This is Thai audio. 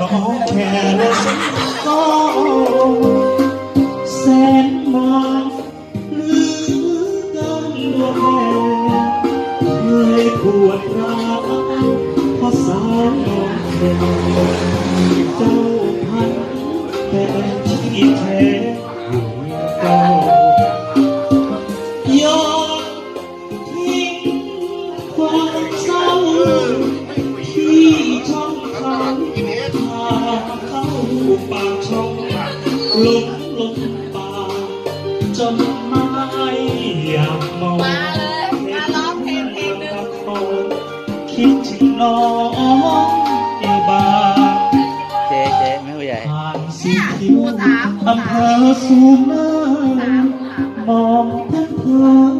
ละฉันก็แสนมาหรือกันดวงแม่เคยปวดร้าวเพราะสาวน้องเธอเจ้าพันแต่ที่แท้ เข้าปากช่องหลงหลงป่าจนไม่อยากมองมาเลยมาร้องเพลงเพลงหนึ่งคิดถึงน้องอยู่บ้านเจ๊เจ๊ไม่ผู้ใหญ่ผ่านสีคิ้วอำเภอสูงเนินมองเพื่อนเพื่อนดังเนิน